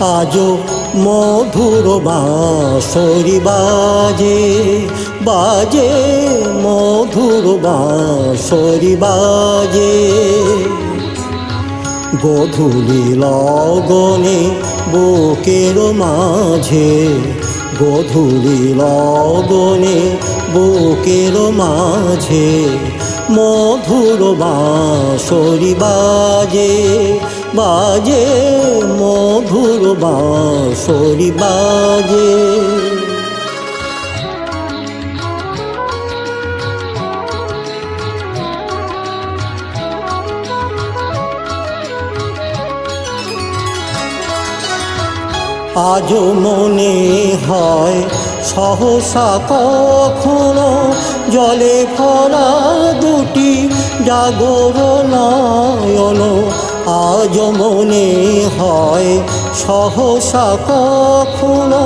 আজও মধুর বাঁশরি বাজে বাজে মধুর বাঁশরি বাজে। গধূলি লগনে বুকের মাঝে, গধূলি লগনে বুকের মাঝে মধুর বাঁশরি বাজে। বাজে মধুর বাঁশরি বাজে। আজও মনে হয় সহসা কখনো জলে ভরা দুটি জাগর আজ মনে হয় সহসা কখনো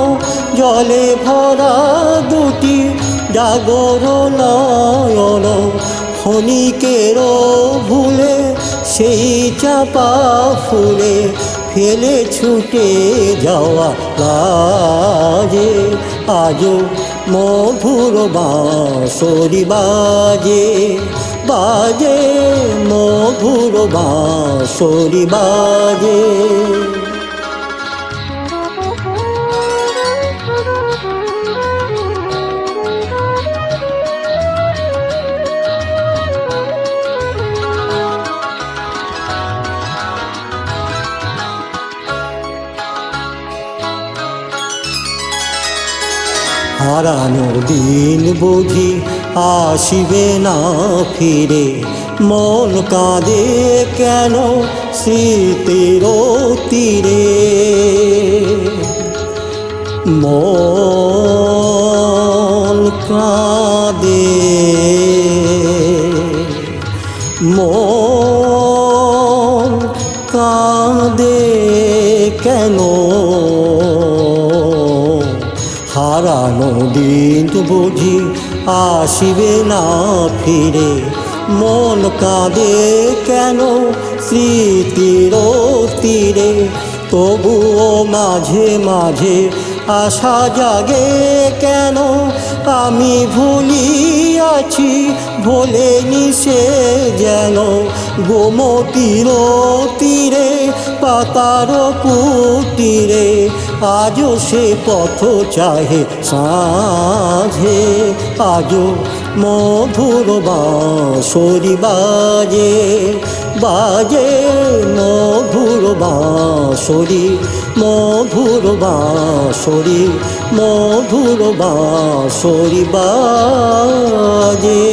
জলে ভরা দুটি জাগর নয়ন। ক্ষণিকেরও ভুলে সেই চাপা ফুলে ফেলে ছুটে যাওয়া লাজে। আজও মধুর বাঁশরি বাজে। বাজে মধুর বাঁশরি বাজে। হারানো দিন বুঝি আসিবে না ফিরে। মন কাঁদে কেন স্মৃতির তীরে? মন কাঁদে। মন কাঁদে কেন? হারানো দিন বুঝি আসিবে না ফিরে। মন কাঁদে কেন স্মৃতির তীরে? তবুও মাঝে মাঝে আশা জাগে কেন? আমি ভুলিয়াছি ভোলেনি সে যেন গোমতির তীরে, পাতার কুটিরে। আজও সে পথ চাহে, সাঁঝে। আজও মধুর বাঁশরি বাজে বাজে মধুর বাঁশরি মধুর বাঁশরি মধুর বাঁশরি বাজে।